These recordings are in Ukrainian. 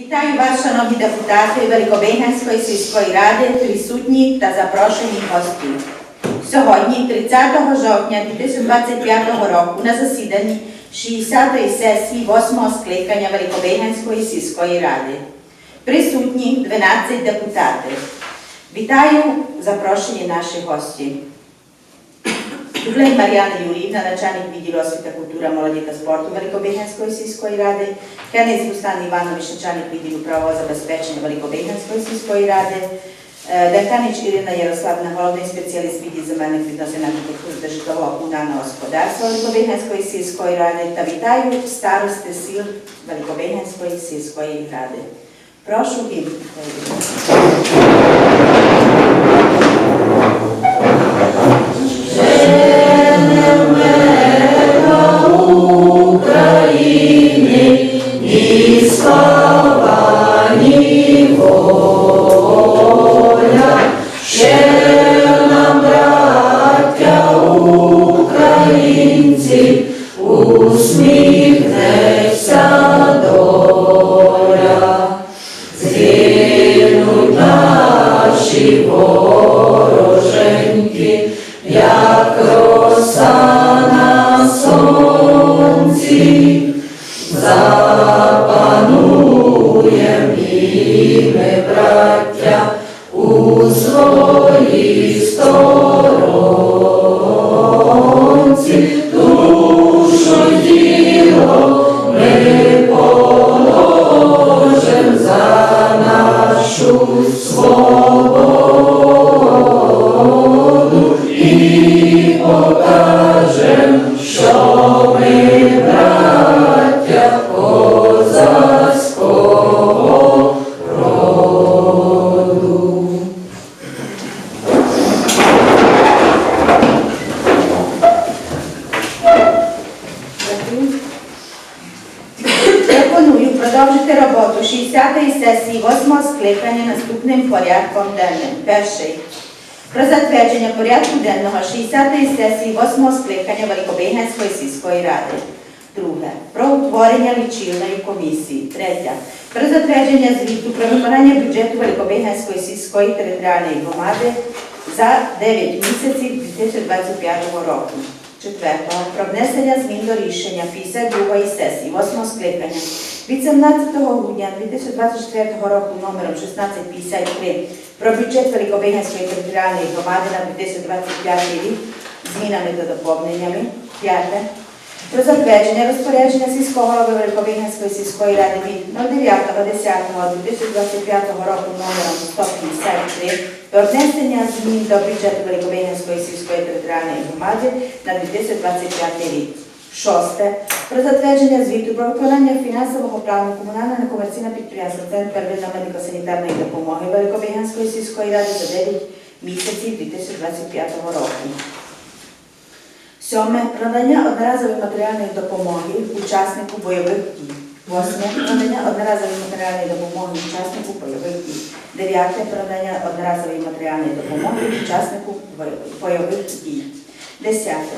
Вітаю вас, шановні депутати Великобегенської сільської ради, присутні та запрошені гості. Сьогодні, 30 жовтня 2025 року, на засіданні 60-ї сесії 8-го скликання Великобегенської сільської ради. Присутні 12 депутатів. Вітаю запрошені наші гості. Туглej Мар'яна Юрівна, начальник відділу освіта, культура, молоді та спорту Великобігенської сільської ради, Кенець Руслан Іванович, начальник відділу правового забезпечення Великобігенської сільської ради, е, Дехтанич Ірина Ярославна, головний спеціаліст відділу земельних відносин архітектури та житлового комунального господарства Великобігенської сільської ради та вітаю старости сіл Великобігенської сільської ради. Прошу вімкнути. Дякую. 60-ї сесії 8-го скликання Великобігенської сільської ради. Друге. Про утворення лічильної комісії. Третє. Про затвердження звіту про виконання бюджету Великобігенської сільської територіальної громади за 9 місяців 2025 року. Четвертого. Про внесення змін до рішення 52-ї сесії 8-го скликання від 17 грудня 2024 року номером 1653 про бюджет Великобігенської територіальної громади на 2025 рік змінами та доповненнями. П'яте. Про затвердження розпорядження сільського голови Великобігенської сільської ради від 09.10.2025 року номером 153 про внесення змін до бюджету Великобігенської сільської територіальної громади на 2025 рік. Шосте. Про затвердження звіту про виконання фінансового плану комунального некомерційного підприємства Центр первинної медико-санітарної допомоги Великобігенської сільської ради за 9 місяців 2025 року. Сьоме. Продання одноразової матеріальної допомоги учаснику бойових дій. Восьме. Продання одноразової матеріальної допомоги учаснику бойових дій. Дев'яте. Продання одноразової матеріальної допомоги учаснику бойових дій. Десяте.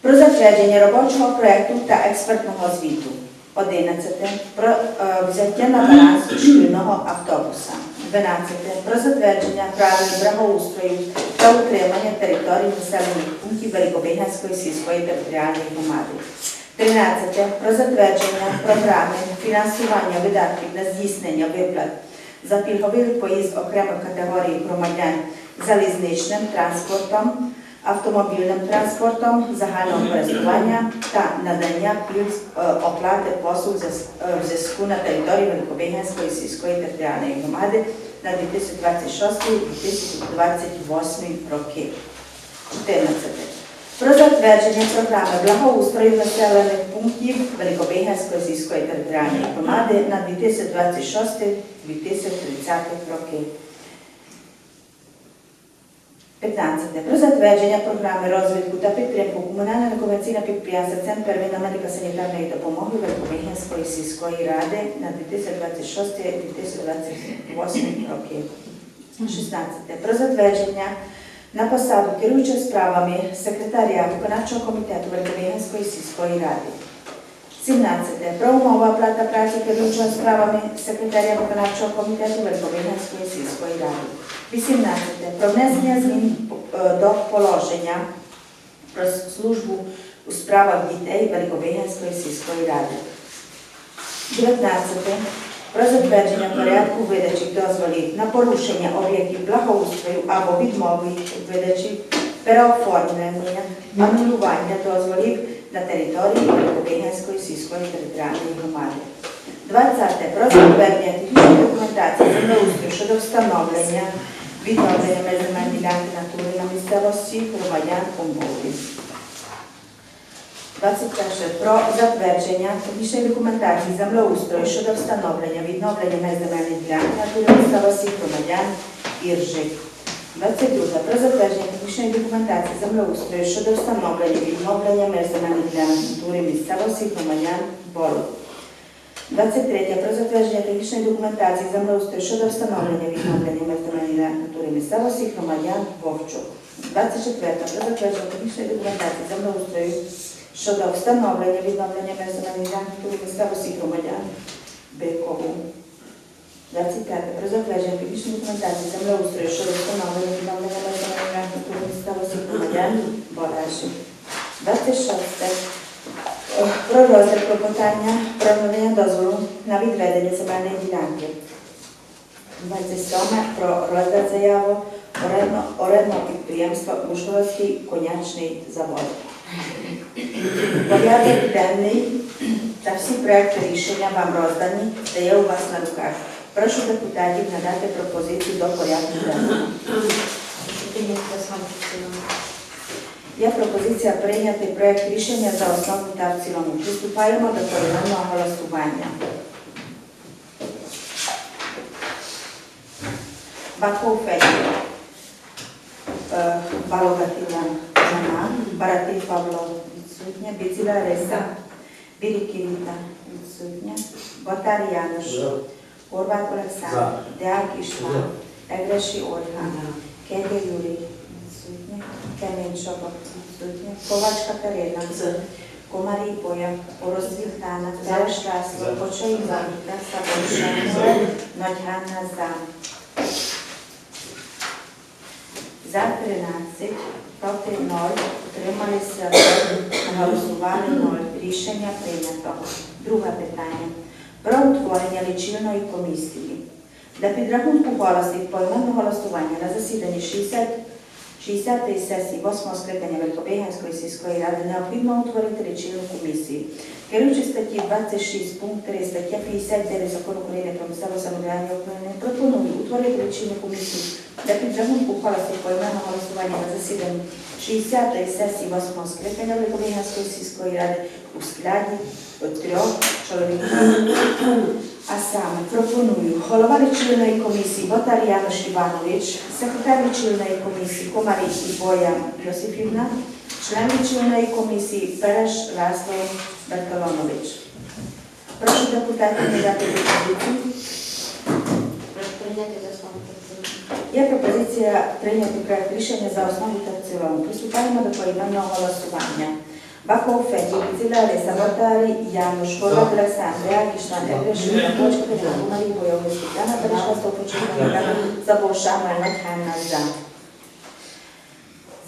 Про затвердження робочого проекту та експертного звіту. Одинадцяте. Про е, взяття на баланс шкільного автобуса. 12. Про затвердження правил благоустрою та утримання територій населених пунктів Великобігенської сільської територіальної громади. 13. Про затвердження програми фінансування видатків на здійснення виплат за пільговий поїзд окремих категорій громадян залізничним транспортом, автомобільним транспортом загального користування та надання пільг е, оплати послуг е, в зв'язку на території Великобігенської сільської територіальної громади на 2026-2028 роки. 14. Про затвердження програми благоустрою населених пунктів Великобігенської сільської територіальної громади на 2026-2030 роки. 15. Про затвердження програми розвитку та підтримку комунального некомерційного підприємства Центр первинної медико-санітарної допомоги Великобігенської сільської ради на 2026-2028 роки. 16. Про затвердження на посаду керуючого справами секретаря виконавчого комітету Великобігенської сільської ради. 17. Про умови оплата праці керуючого справами секретаря виконавчого комітету Верховинської сільської ради. 18. Про внесення змін е, до положення про службу у справах дітей Великовигенської сільської ради. 19. Про затвердження порядку видачі дозволів на порушення об'єктів благоустрою або відмови видачі переоформлення, анулювання дозволів на території Великовигенської сільської територіальної громади. 20. Про затвердження технічної документації землеустрою щодо встановлення відновлення меж ділянки натури на місцевості громадян умови. 21. Про затвердження технічної документації землеустрою щодо встановлення відновлення меж земельної ділянки натури місцевості громадян Іржик. 22. Про затвердження технічної документації землеустрою щодо встановлення відновлення меж земельної ділянки натури місцевості громадян Болот. 23. Про затвердження технічної документації землеустрою щодо встановлення відновлення меж земельної ділянки натури місцевості громадян Вовчук. 24. Про затвердження технічної документації землеустрою щодо встановлення відновлення меж земельної ділянки натури місцевості громадян Бикову. 25. Про затвердження технічної документації землеустрою щодо встановлення відновлення меж земельної місцевості громадян Болеші. 26. Про розгляд клопотання про надання дозволу на відведення земельної ділянки. 27. Про розгляд орендно- орендного підприємства Ужгородський конячний завод. Порядок денний та всі проекти рішення вам роздані, та у вас на руках. Прошу депутатів надати пропозиції до порядку денного. Є пропозиція прийняти проект рішення за основу та в цілому. Приступаємо до поіменного голосування. Баков Федір. Е, Балога Іван нема. Баратий Павло відсутня. Біціла Реса. Бірік відсутня. Ботар Януш. Горват Олександр. Деак Іштван. Егреші Ольга. Кеге Юрій Кемін Шопок відсутня. Ковач Катерина. Комарій Боя. Ласло. Почай Іван. Даса Боншан. Нодьганна За. За 13, проти 0, утрималися 0, голосували 0. Рішення прийнято. Друге питання. Про утворення лічильної комісії. Для підрахунку голосів поіменного голосування на засіданні 60 60-ї сесії 8 скликання Великобігенської сільської ради необхідно утворити лічильну комісію. Керуючи статті 26 пункт 3 стаття 59 закону України про місцеве самоврядування України, пропоную утворити лічильну комісію для підрахунку голосів поіменного голосування на засіданні 60-ї сесії 8 скликання Великобігенської сільської ради у складі трьох чоловіків. А саме пропоную голова лічильної комісії Ботар Януш Іванович, секретар лічильної комісії Комарій Боя Йосифівна, член лічильної комісії Переш Ласло Бертоломович. Прошу депутатів надати пропозицію. Є пропозиція прийняти проект рішення за основу та в цілому. Приступаємо до поіменного голосування. Феді, Ціла Лиса, Ботарі, Януш, Хорват Олександр, Якішна, Егрешина, Бочка, Тетяна, Марій Бойовий, Світлана, Перешка, Стопочина, Забовша, Мельник, Ханна, За.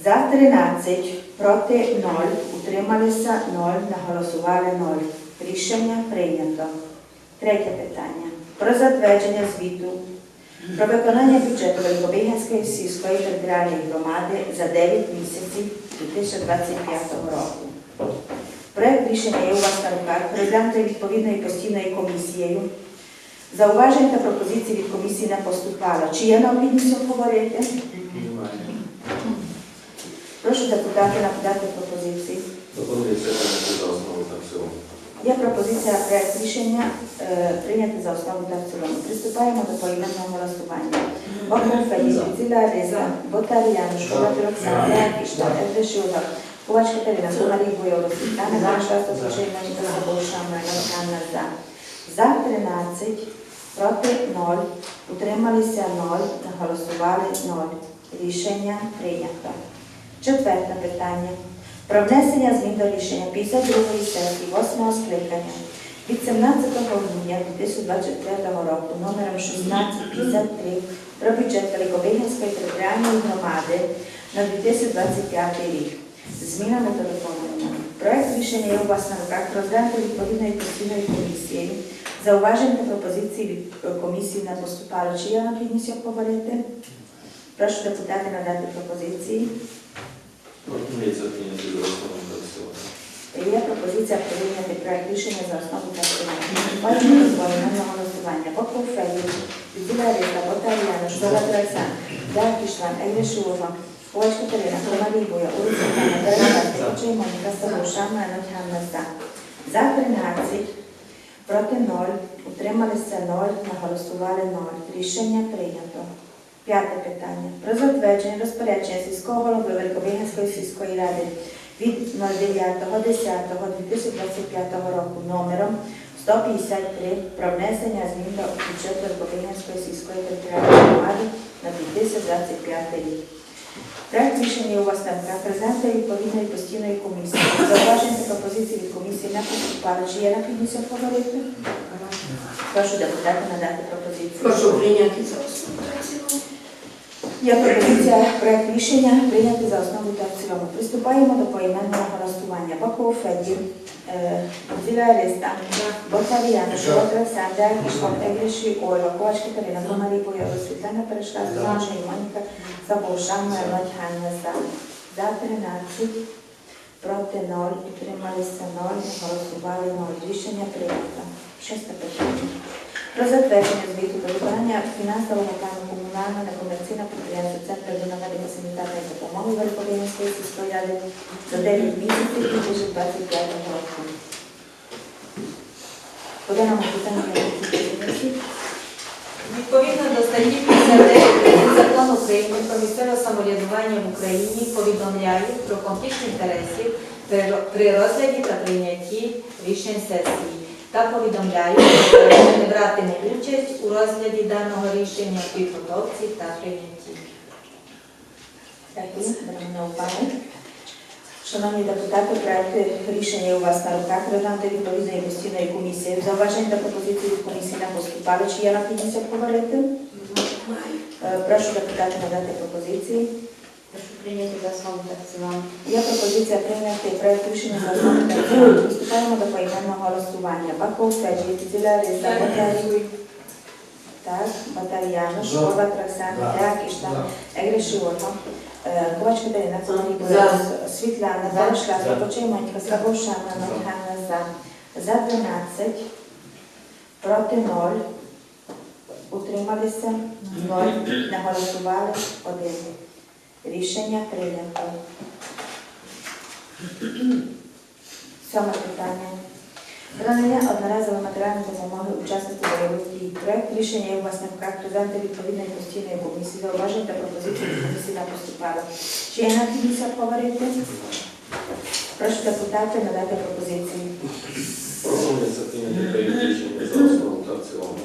За 13, проти 0, утрималися 0, наголосували 0. Рішення прийнято. Третє питання. Про затвердження звіту про виконання бюджету Великобігенської сільської територіальної громади за 9 місяців 2025 року. Проект рішення є у вас на руках, розглянутий відповідною постійною комісією. Зауважень та пропозицій від комісії не поступало. Чи є необхідність обговорити? Прошу депутати надати пропозиції. Пропозиція за основу та в цілому. Є пропозиція проект рішення е, прийняти за основу та в цілому. Приступаємо до поіменного голосування. Баков Федір, Ціла Риза, Ботаріан, Школа Олександр, Якішта, Ергешова, Ковач Катерина, Сумарій Бойова, Світлана Ваша, Сосочина, Нікола Анна За. За 13, проти 0, утрималися 0, голосували 0. Рішення прийнято. Четверте питання. про внесення змін до рішення 52-ї сесії 8-го скликання від 17 грудня 2023 року номером 1653 про бюджет Великобигінської територіальної громади на 2025 рік. Змінами та доповненнями. Проект рішення є у вас на руках розглянути відповідної постійної комісії. Зауважень та пропозиції від е, комісії не поступали. Чи є необхідність обговорити? Прошу депутати надати пропозиції. Пропонується прийняти за основу та в цілому. Є пропозиція прийняти проект рішення за основу та в цілому. Бачимо на голосування. Боков Федір, Відділа Рита, Ботаріана, Школа Трайсан, Дякішлан, Егришова, Ковач Катерина, Комарібуя, Урсулана, Берега, Текучий Моніка, Савуша, Менот, Ганна, За. За 13, проти 0, утрималися 0, наголосували 0. Рішення прийнято. П'яте питання. Про затвердження розпорядження сільського голови Великобігінської сільської ради від 09.10.2025 року номером 153 про внесення змін до бюджету Великобігінської сільської територіальної громади на 2025 рік. Проект рішення у вас на руках президента відповідної постійної комісії. Зауваження та пропозиції від комісії не поступали. Чи є необхідність обговорити? Прошу депутата надати пропозицію. Прошу прийняти за основу. Є пропозиція проект рішення прийняти за основу та в цілому. Приступаємо до поіменного голосування. Баков Федір, е, Зіля Риста, Ботаріяна, Шолотра Сандя, Кішком Егліші, Ольга, Ковач Катерина, Комарі Боєва, Світлана Перешла, Зланжа і Моніка Забовшан, Ганна За. За 13, проти 0, утрималися 0, голосували 0. Рішення прийнято. Шосте питання. Про затвердження звіту про виконання фінансового плану комунального некомерційного підприємства Центру до наведення санітарної допомоги Великобринської сільської ради за 9 місяців 2025 року. По даному питанню? Відповідно до статті 59 закону України про місцеве самоврядування в Україні повідомляю про конфлікт інтересів при розгляді та прийнятті рішень сесії та повідомляю, що не братиму участь у розгляді даного рішення в підготовці та прийнятті. Дякую. Беремо на увагу. Шановні депутати, проект рішення у вас на руках. Розглянути відповідної постійної комісії. Зауважень та пропозиції від комісії не поступали. Чи є необхідність обговорити? Е, Прошу депутати надати пропозиції. Прийняти за основу та в цілому. Є пропозиція прийняти проект рішення за основу та в цілому. Приступаємо до поіменного голосування. Баков Феджі, Зіля Батарій, так, Батаріяна, Школа, Траксана, Теакішна, Егриші Ольга, е, Ковач Катерина, Цонарі, Світлана, Зарашла, Слобочий Монька, Слабошана, Ганна, За. За 12, проти 0, утрималися. 0, не голосували 1. Рішення прийнято. Сьоме питання. Надання одноразової матеріальної допомоги учаснику бойових дій. Проект рішення є у вас на руках президента відповідної постійної комісії. Зауважень та пропозиції комісії не поступало. Чи є необхідність обговорити? Прошу депутати надати пропозиції. Пропонується прийняти рішення за основу та в цілому.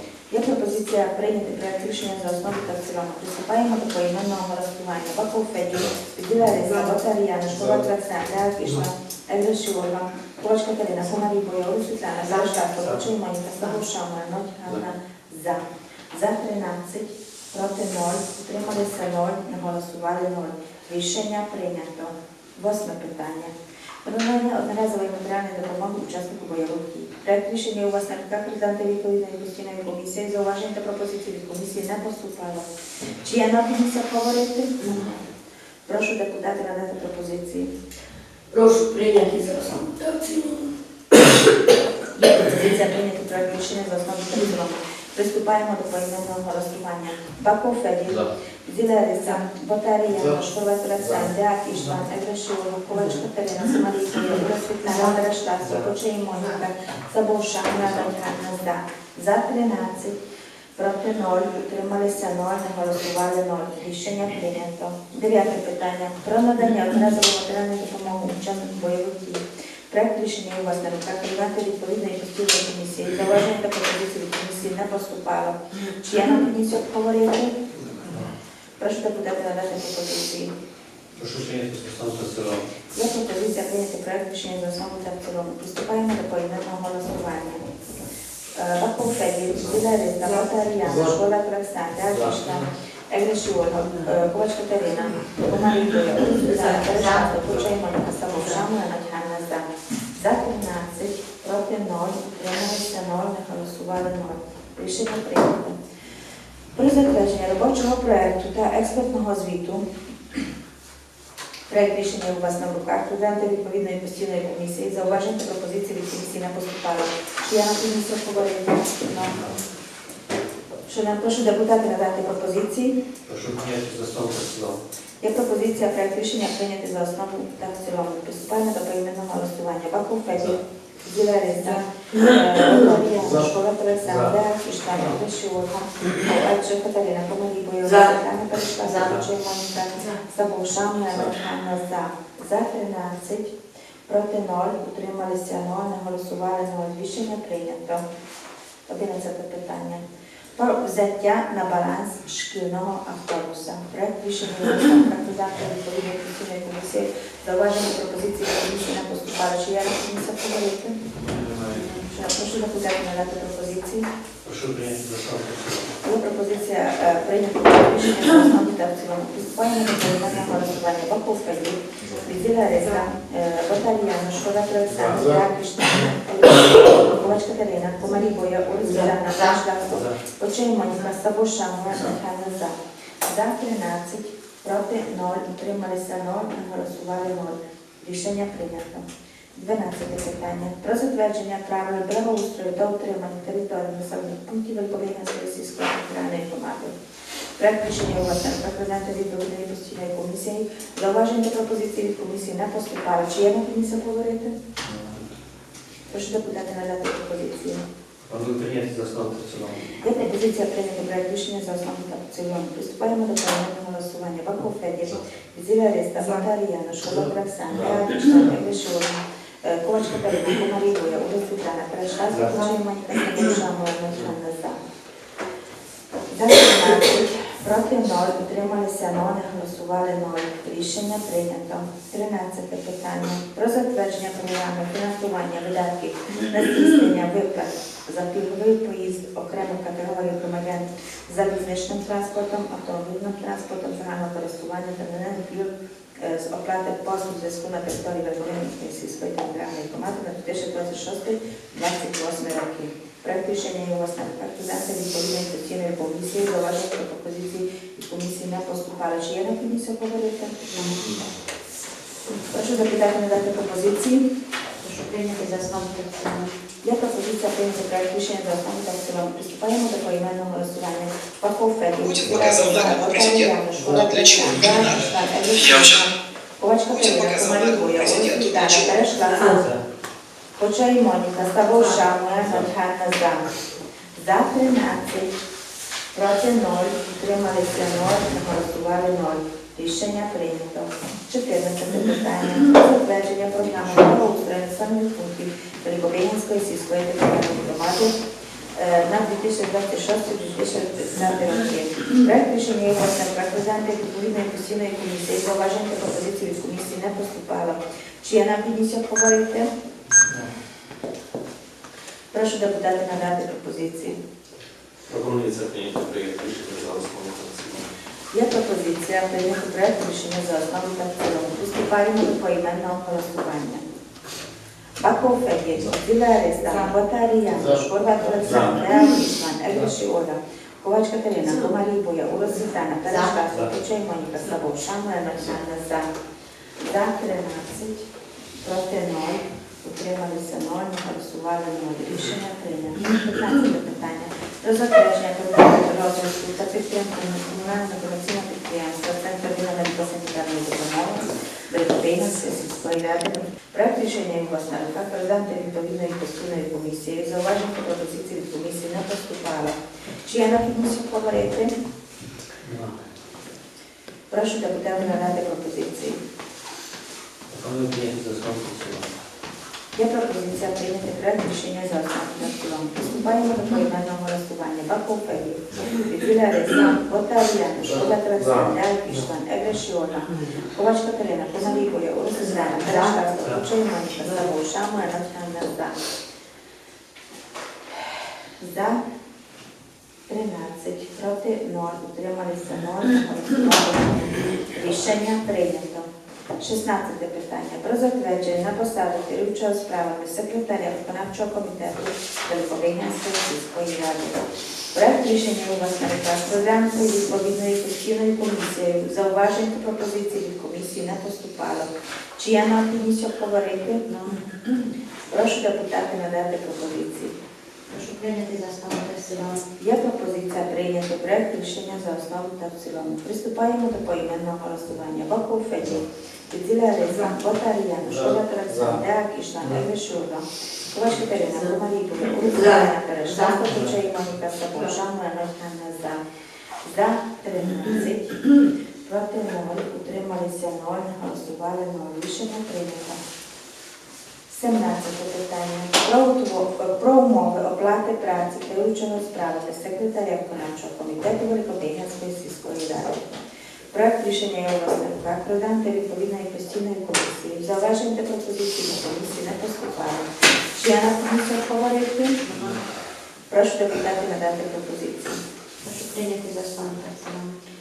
Є пропозиція прийняти проект рішення за основу та в цілому. Приступаємо до поіменного голосування. Баков Федір, Піділа Риса, Ботаріяна, Школа Траксан, Деакішна, Егришова, Ковач Катерина, Комарі Бойову, Світлана, Завжда, Ковачий Моніка, Савуша, Мирноть, Ганна, За. За 13, проти 0, утрималися 0, не голосували 0. Рішення прийнято. Восьме питання. Продовження одноразової матеріальної допомоги учаснику бойових дій. Проект рішення у вас на руках президента відповідної постійної комісії. Зауважень та пропозицій від комісії не поступало. Чи є необхідність обговорити? Прошу депутати надати пропозиції. Прошу прийняти за основу. Є пропозиція прийняти проект рішення за основу. Приступаємо до поіменного голосування. Баков Федір, За. Зілериса, Ботарія, Школа Трацен, Деак Іштван, Егрешова, Ковач Катерина, Самарійська, Юра Світлана, Берешта, Сокочей Моніка, Забовша, Ганна Зда. За 13, проти 0, утрималися 0, не голосували 0. Рішення прийнято. Дев'яте питання. Про надання одноразової матеріальної допомоги учаснику бойових дій. Проект рішення у вас на руках приймати відповідної постійної комісії. Зауваження та пропозиції від комісії не поступало. Чи є необхідність обговорити? Прошу депутати надати пропозиції. Прошу прийняти за основу та в цілому. Є пропозиція прийняти проект рішення за основу та в цілому. Приступаємо до поіменного голосування. Е, Баков Федір, Білерин, Зілариста, Ботаріана, Школа Олександра, Агішна, Егриш Ольга, е, Ковач Катерина, Комарівка, Олександра, Перешатка, Кучай Моніка, Самовшану, Анатхана за. За 13, проти 0, утрималися 0, не голосували 0. Рішення прийнято. Про затвердження робочого проекту та експертного звіту Проект рішення у вас на руках. Розглянути відповідної постійної комісії. Зауваження та пропозиції від комісії не поступало. Чи я на комісію говорити? Що нам прошу депутати надати пропозиції. Прошу прийняти за основу та в цілому. Є пропозиція проект рішення прийняти за основу та в цілому. Приступаємо до поіменного голосування. Баков Федір, За Марія, Школа Олександра, Кіштаня, Вишиока, Альче Катерина, Комарі, Бойова, За. Заче Моніка, Сабовшана, Анна за. За 13, проти 0, утрималися 0, не голосували 0. Рішення прийнято. 11 питання. Про взяття на баланс шкільного автобуса. Проект рішення кандидата відповідної комісійної комісії. Зауваження пропозиції комісії не поступали. Чи я комісія поговорити? Прошу депутатів надати пропозиції. Прошу прийняти за Є пропозиція е, прийняти проект рішення за основу та в цілому. Приступаємо до голосування. Лів, Відділа Реза, Батальяна, Шкода Олександр, Якішна, Ковач Катерина, Комарі Боя, Урзіляна, Наш За. Очеймонька, Сабошанова, Михайла за. За 13, проти 0, утрималися 0, не голосували 0. Рішення прийнято. 12 питання. Про затвердження правил благоустрою та утримання території населених пунктів Великовинської сільської територіальної громади. Проект рішення на президента відповідної постійної комісії. Зауваження та пропозиції від комісії не поступали. Чи є комісію говорити? Прошу депутати надати цілому. Є пропозиція прийняти проект рішення за основу та в цілому. Приступаємо до поіменного голосування. Баков Федір, Зіля Реста, Батаріяна, Школа Олександра, Радична, Егришова, Ковач Катерина, Комарівоя, Ура Світлана, Перешка, За. Моніка, Самошанова, Михайло за. За 12, проти 0, утрималися 0, не голосували 0. Рішення прийнято. 13 питання. Про затвердження програми фінансування видатків на здійснення виплат за пільговий поїзд окремих категорій громадян залізничним транспортом, автомобільним транспортом загального користування та надання пільг е, з оплати послуг зв'язку на території Верховної сільської територіальної громади на 2026-2028 роки. Проект рішення є руках президента відповідної постійної комісії, залежить про пропозиції від комісії не поступали. Чи є на комісію говорити? Прошу запитати надати пропозиції. Прийняти за основу та в цілому. Є пропозиція прийняти проект рішення за основу та в цілому. Приступаємо до поіменного голосування. Паков Федір. Будет показан на кого президент. Но для чего? Не надо. Я уже Ковач Будет Катерина, показан Комарі на кого Боя, президент. Ось Для Вітана, чего? Перешла, За. Почай Моніка, Ставовша, моя Надхана за. За 13, проти 0, утрималися 0, не голосували 0. Рішення прийнято. 14 питання. Затвердження програми благоустрою пунктів Великобрянської сільської територіальної громади е, на 2026-2030 роки. Проект рішення власне президента відповідної постійної комісії. Зауважень та пропозицій від комісії не поступало. Чи є на комісію говорити? Прошу депутати надати пропозиції. Пропонується прийняти проєкт рішення за основу. Є пропозиція прийняти проект рішення за основу та в цілому. Приступаємо до поіменного голосування. Баков Федір, За. Батарія, Шкорват Олександр, Реагішман, Егриші Оля, Ковач Катерина, Комарій Боя, Урос Світлана, Перешка, За. Моніка, Савов, Шамла, Навчальна за. За 13, проти 0, утрималися 0, не голосували 0. Рішення прийнято. 15 питання. Про затвердження програми розвитку та підтримку комунального комерційного підприємства Центр медико-санітарної допомоги Великобрянської сільської ради. Проект рішення є у вас на руках. Президента відповідної постійної комісії. Зауважень та пропозицій від комісії не поступало. Чи є на комісію говорити? Прошу депутатів надати пропозиції. Пропоную прийняти за. Є пропозиція прийняти проект рішення за основу та в цілому. Приступаємо до поіменного голосування. Баков Федір, Відзіля Риса, Бота Яна, Шкода Трацан, Ляй Піштан, Егре Шіона, Ковач Катерина, Козавікоя, Урус Здана, Терешка, Стопучей Моніка, Ставов, Шаму, Анатхана, За. За 13, проти 0, утрималися 0, Рішення прийнято. 16 питання. Про затвердження на посаду керуючого справами секретаря виконавчого комітету Великобринянської сільської ради. Проект рішення у вас на руках розглянутий відповідною постійною комісією. Зауважень та пропозицій від комісії не поступало. Чи є необхідність обговорити? Прошу депутати надати пропозиції. Прошу прийняти за основу та в цілому. Є пропозиція прийняти проект рішення за основу та в цілому. Приступаємо до поіменного голосування. Баков Федір, Відділя Риза, Ботар'яна, Шкода Трацан, Деак Іштан, Егвешурга, Ковач Катерина, Комарікова, Урзана Перешта, Кочей Моніка Сабо, Нохана За. За 13, проти 0, утрималися 0, голосували 0. Рішення прийнято. 17 питання. Про, утво- про умови оплати праці керуючого справами секретаря виконавчого комітету Великобринянської сільської ради. Проект рішення є у вас на руках. Розглянути відповідної постійної комісії. Зауважень та пропозиції до комісії не поступали. Чи я на комісію говорити? Прошу депутатів надати пропозиції. Прошу прийняти за основу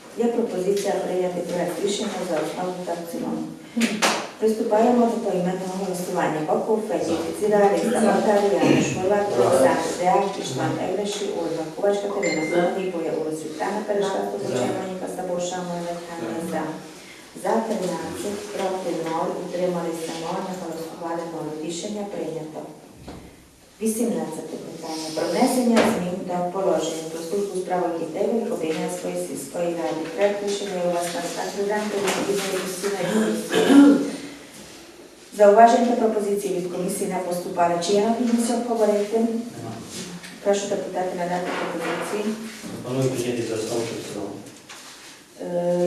та в цілому. Є пропозиція прийняти проект рішення за основу та в цілому. Приступаємо до поіменного голосування. Баков Федір, Цідаріста, Матаріана, Шмурвак Олександр, Деак Кішман, Евреші Ольга, Ковач Катерина, Золотнікоя, Ура, Світлана Перешка, Стопочай, Моніка Сабоша, Моя Ханна, За. За 13, проти 0, утрималися 0, не голосували 0. Рішення прийнято. 18 питання. Про внесення змін до положення про службу у справах дітей Великобринянської сільської ради. Проект рішення у вас на кандидату відповідної постійної комісії. Зауважень та пропозицій від комісії не поступали. Чи є необхідність обговорити? Прошу депутати надати пропозиції. Пропоную прийняти за основу та в цілому. Е,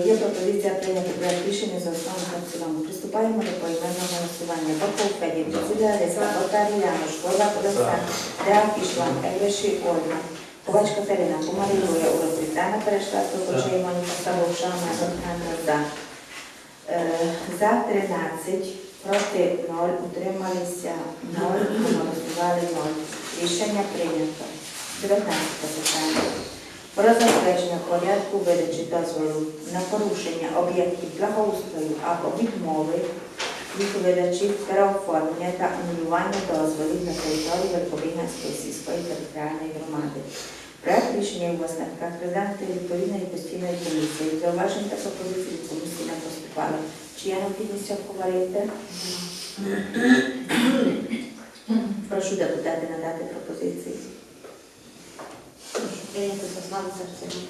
Є пропозиція прийняти проект рішення за основу та в цілому. Приступаємо до поіменного голосування. Баков Федір, Василя Риса, Отарі Янош, Горла Олександр, Деак Ішлан, Ельвеші Ольга, Ковач Катерина, Кумарілуя, Урозвітана перейшла з Робочої Моніка Савовша, Анна За. Е, За 13, проти 0, утрималися 0, голосували 0. Рішення прийнято. 19 питання. Про затвердження порядку видачі дозволу на порушення об'єктів благоустрою або відмови від видачі, переоформлення та анулювання дозволів на території Верховинської сільської територіальної громади. Проект рішення у вас на відповідної постійної комісії. Зауважень та пропозицій комісії не поступало. Чи є необхідність обговорити? Прошу депутати надати пропозиції. Прошу прийняти за основу в цілому.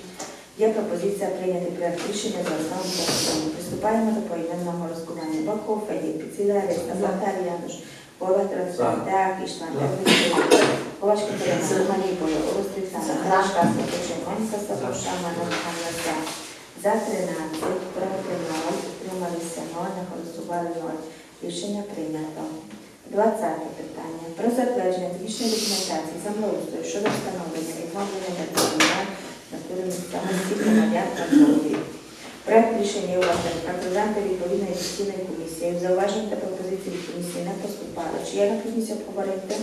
Є пропозиція прийняти проект рішення за основу в цілому. Приступаємо до поіменного розкування. Баков, Федір, Піціля, Риста, Балтар, Януш, Деак, Іштан, Ковач, Катерина, Романій, Боя, Орус, Трицана, Рашка, Стопочин, Моніка, Стопоша, Манна, За. За 13, проти 0, утрималися 0, не голосували 0. Рішення прийнято. 20 питання. Про затвердження технічної документації землеустрою щодо встановлення відновлення державної натури місцевості громадян та злотів. Проект рішення у вас на презенти відповідної постійної комісії. Зауважень та пропозицій від комісії не поступали. Чи є необхідність обговорити?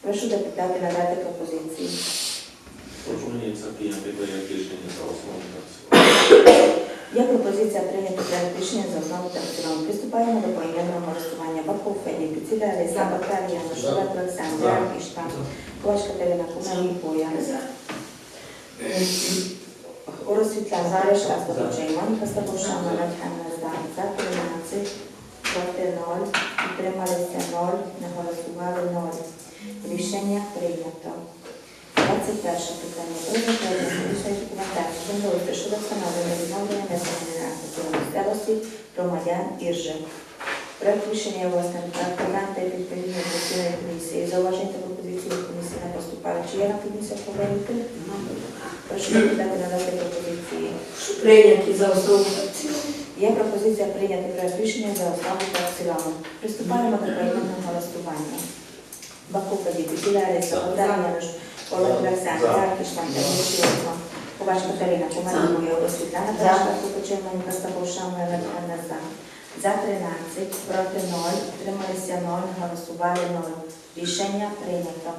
Прошу депутати надати пропозиції. Пропонується прийняти проект рішення за основу та. Є пропозиція прийняти проект рішення за основу та в цілому. Приступаємо до поіменного голосування. Баков Федір, Піціля Лиса, Батарія, Шулет Олександр, Дерак Іштан, Ковач Катерина, Кумарій Боя, Орос Світлана, Зарешка, Слобочей, Моніка Стабуша, Манать Ханна Здан, за 13, проти 0, утрималися 0, не голосували 0. Рішення прийнято. 21 питання. Про технічної документації землеустрою щодо встановлення відновлення населення місцевості громадян Іржи. Проект рішення вас на відповідної постійної комісії. Зауважень та пропозиції комісії не поступали. Чи є на комісію поговорити? Прошу депутати надати пропозиції. Прошу прийняти за основу. Є пропозиція прийняти проект рішення за основу та в цілому. Приступаємо до поіменного голосування. Бакука діти, Білярець, Богдан Олександр, За. Заркіш, Антонішівна, Ковач Катерина, Кумарівка, Світлана Пашка, Купочименко, Стаховшан, Олександр за. За 13, проти 0, утрималися 0, голосували 0. Рішення прийнято.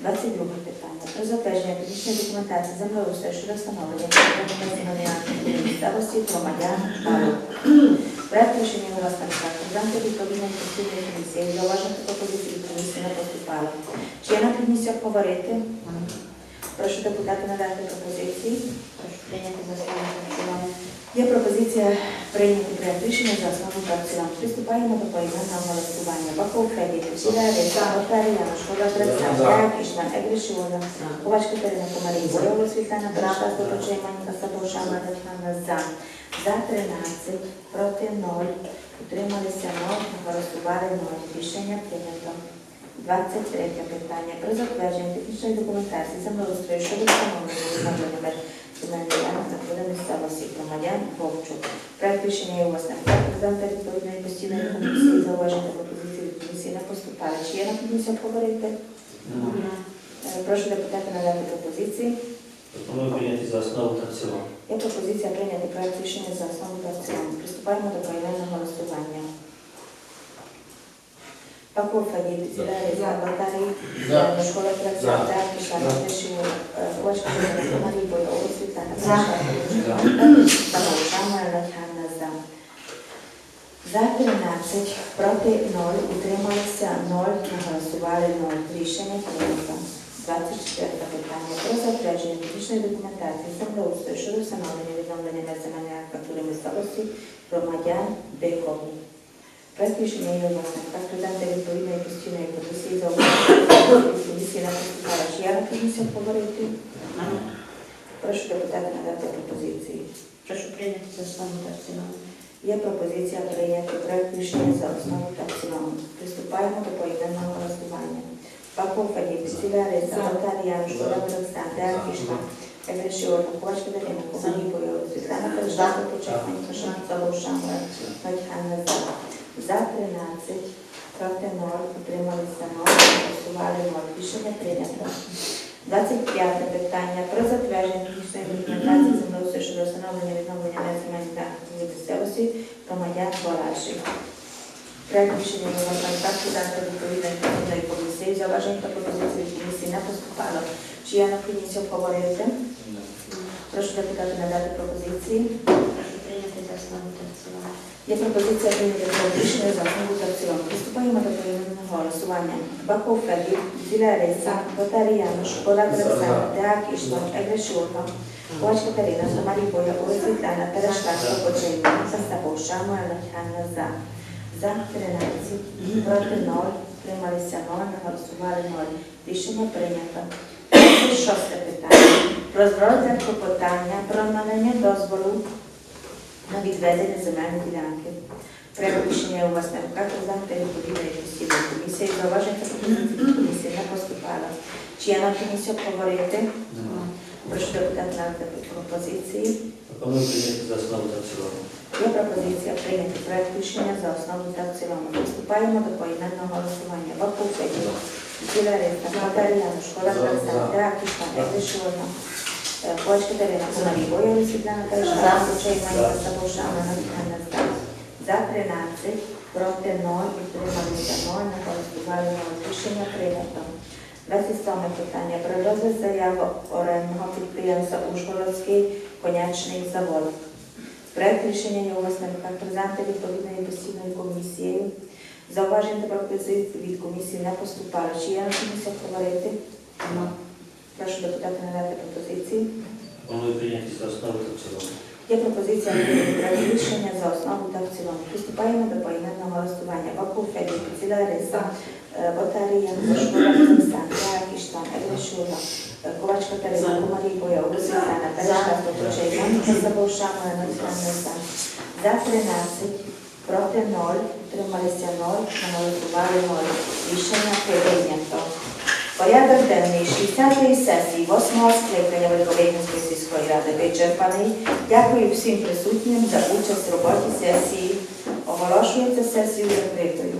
22 питання. Про затвердження технічної документації землеустрою щодо встановлення земельної місцевості громадян. Проект рішення на розтанка, Розглянути відповідної конституційної комісії. Зауважити пропозиції від комісії не поступало. Чи є необхідність обговорити? Прошу депутати надати пропозиції. Прошу прийняти за основу та цілому. Є пропозиція прийняти проект рішення за основу та цілому. Приступаємо до поіменного голосування. Баков Федір, Сіляри, Саботаріяна, Шкода Треця, За. Якішна, Егришіона, Ковач Катерина Комарій, Бойова Світлана Брашка, Соточий Маніка, Сабовшана, Тетяна за. За 13, проти 0, утрималися 0, голосували 0. Рішення прийнято. 23 питання. Про затвердження технічної документації землеустрою щодо встановлення відновлення меж земельних ділянок на території місцевості громадян Вовчук. Проект рішення є у вас на руках. Президента відповідної постійної комісії зауваження пропозиції від комісії не поступали. Чи є на комісію обговорити? Е, Прошу депутати надати пропозиції. Пропоную прийняти за основу та в цілому. Є пропозиція прийняти проект рішення за основу та в цілому. Приступаємо до поіменного голосування. За. Батарій. Школа. Тракця, Киша, Тишів, Кочка, Марій Бойова, Світлана, За. Тамовшана, Латхана, За. За 13, проти 0, утрималися 0, не голосували 0. Рішення прийнято. 24 питання. Про затвердження технічної документації землеустрою щодо встановлення відновлення національної архітектури місцевості громадян Бикові. Є власне. Так, президента відповідної постійної комісії за комісії на поступала. Чи я на комісію поговорити? Прошу депутата надати пропозиції. Прошу прийняти за основу та в цілому. Є пропозиція прийняти проект рішення за основу та в цілому. Приступаємо до поєднаного голосування. Паков Фадій, Сіляри, Саватар Ян, Шкода Олександр, Якішна, Егришіор, Ковач Катерина, Бойова, Світлана Перешка, Почесник, Пашан, Забовшан, Нотьханна за. За 13, проти 0, утрималися 0, голосували 0. Рішення прийнято. 25 питання про затвердження технічної документації землеустрою щодо встановлення відновлення національних даних місцевості громадян Балаші. Проект рішення номер 20 подати відповідної комітетної комісії. Зауважень та пропозицій від комісії не поступало. Чи я на комісію обговорити? Прошу депутати надати пропозиції. Прошу прийняти за основу та в цілому. Є пропозиція прийняти рішення за основу та в цілому. Приступаємо до поіменного голосування. Баков Федір, Зіляреса, Батаріяна, Шкода Трексана, Деак Іштан, Егрешурка, Ковач Катерина, Сомарі Боя, Ой Світлана, Терешка, Сокоченька, Састаповша, Моя Ханна за. За 13, проти 0, трималися 0, голосували 0. Рішення прийнято. Шосте питання. Про розгляд клопотання про надання дозволу на відведення земельної ділянки. Проект рішення у вас на руках розглянути відповідної постійної комісії. Пропозицій від комісії не поступало. Чи є на комісію обговорити? Прошу депутати надати пропозиції. Пропоную прийняти за основу та в цілому. Є пропозиція прийняти проект рішення за основу та в цілому. Приступаємо до поіменного голосування. Вакуф Федір, Зілариста, Макаріяна, Школа За. Краса, За. Егришона, Коч Катерина, Кунарі, Боєва Світлана За. Терешка, Сучай Маніка, Сабовшана, Надхана, За. За 13, проти 0, утрималися 0, не голосували 0. Рішення прийнято. 27 питання. Про розгляд заяви орендного підприємства Ужгородський конячний завод. Проект рішення є на руках презенти відповідної постійної комісією. Зауважень та пропозицій від комісії не поступало. Чи є на комісію говорити? Прошу депутати надати пропозиції. Пропоную прийняти за основу та в цілому. Є пропозиція прийняти рішення за основу та в цілому. Приступаємо до поіменного голосування. Баку Федір, Ціляриса, Батарія, Школа Олександр, Якіштан, Егрешура, Ковач Катерина, Кумарій Боя, Олександра, Перешка, Стопочей, Моніка Сабовшана, Олександр Сан. За 13, проти 0, утрималися 0, не 0. Рішення прийнято. Порядок денний 60-ї сесії 8-го скликання Великовиківської сільської ради вичерпаний. Дякую всім присутнім за участь в роботі сесії. Оголошується сесію закритою.